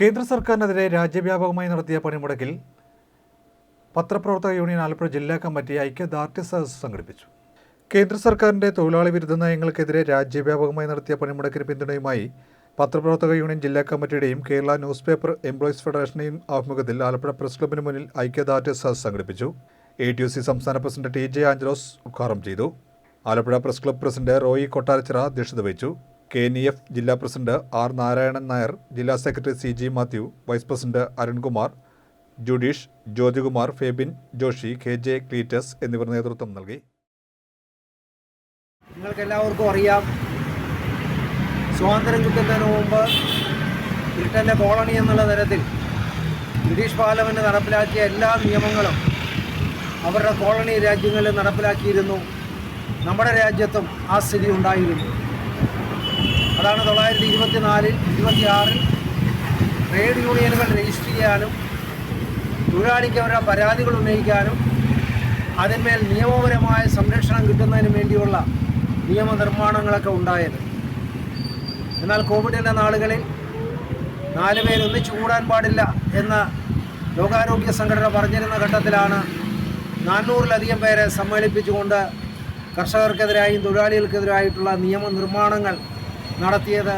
കേന്ദ്ര സർക്കാരിനെതിരെ രാജ്യവ്യാപകമായി നടത്തിയ പണിമുടക്കിൽ പത്രപ്രവർത്തക യൂണിയൻ ആലപ്പുഴ ജില്ലാ കമ്മിറ്റി ഐക്യദാർഢ്യ സദസ് സംഘടിപ്പിച്ചു. കേന്ദ്ര സർക്കാരിന്റെ തൊഴിലാളി വിരുദ്ധ നയങ്ങൾക്കെതിരെ രാജ്യവ്യാപകമായി നടത്തിയ പണിമുടക്കിന് പിന്തുണയുമായി പത്രപ്രവർത്തക യൂണിയൻ ജില്ലാ കമ്മിറ്റിയുടെയും കേരള ന്യൂസ് പേപ്പർ എംപ്ലോയീസ് ഫെഡറേഷന്റെയും ആഭിമുഖ്യത്തിൽ ആലപ്പുഴ പ്രസ് ക്ലബിന് മുന്നിൽ ഐക്യദാർഢ്യ സദസ് സംഘടിപ്പിച്ചു. എ ടി യു സി സംസ്ഥാന പ്രസിഡന്റ് ടി ജെ ആഞ്ചലോസ് ഉദ്ഘാടനം ചെയ്തു. Alappuzha press club president Roy Kottarachira അധ്യക്ഷത വഹിച്ചു. കെ എൻ ഇ എഫ് ജില്ലാ പ്രസിഡന്റ് ആർ നാരായണൻ നായർ ജില്ലാ secretary C G Mathew vice president Arunkumar Judish Jyothikumar Febin Joshy K J Cleetus എന്നിവർ നേതൃത്വം നൽകി. നിങ്ങൾക്ക് എല്ലാവർക്കും അറിയാം സ്വാതന്ത്ര്യം കിട്ടുന്നതിന് മുമ്പ് ബ്രിട്ടന്റെ കോളനി എന്നുള്ള തരത്തിൽ ബ്രിട്ടീഷ് പാർലമെന്റ് നടപ്പിലാക്കിയ എല്ലാ നിയമങ്ങളും അവരുടെ കോളനി രാജ്യങ്ങളിൽ നടപ്പിലാക്കിയിരുന്നു. നമ്മുടെ രാജ്യത്തും ആ സ്ഥിതി ഉണ്ടായിരുന്നു. അതാണ് തൊള്ളായിരത്തി ഇരുപത്തി നാലിൽ ഇരുപത്തിയാറിൽ ട്രേഡ് യൂണിയനുകൾ രജിസ്റ്റർ ചെയ്യാനും തൊഴിലാളിക്ക് അവരുടെ പരാതികൾ ഉന്നയിക്കാനും അതിന്മേൽ നിയമപരമായ സംരക്ഷണം കിട്ടുന്നതിന് വേണ്ടിയുള്ള നിയമനിർമ്മാണങ്ങളൊക്കെ ഉണ്ടായത്. എന്നാൽ കോവിഡിന്റെ നാളുകളിൽ നാല് പേരൊന്നിച്ചു കൂടാൻ പാടില്ല എന്ന ലോകാരോഗ്യ സംഘടന പറഞ്ഞിരുന്ന ഘട്ടത്തിലാണ് നാനൂറിലധികം പേരെ സമ്മേളിപ്പിച്ചുകൊണ്ട് കർഷകർക്കെതിരായും തൊഴിലാളികൾക്കെതിരായിട്ടുള്ള നിയമനിർമ്മാണങ്ങൾ നടത്തിയത്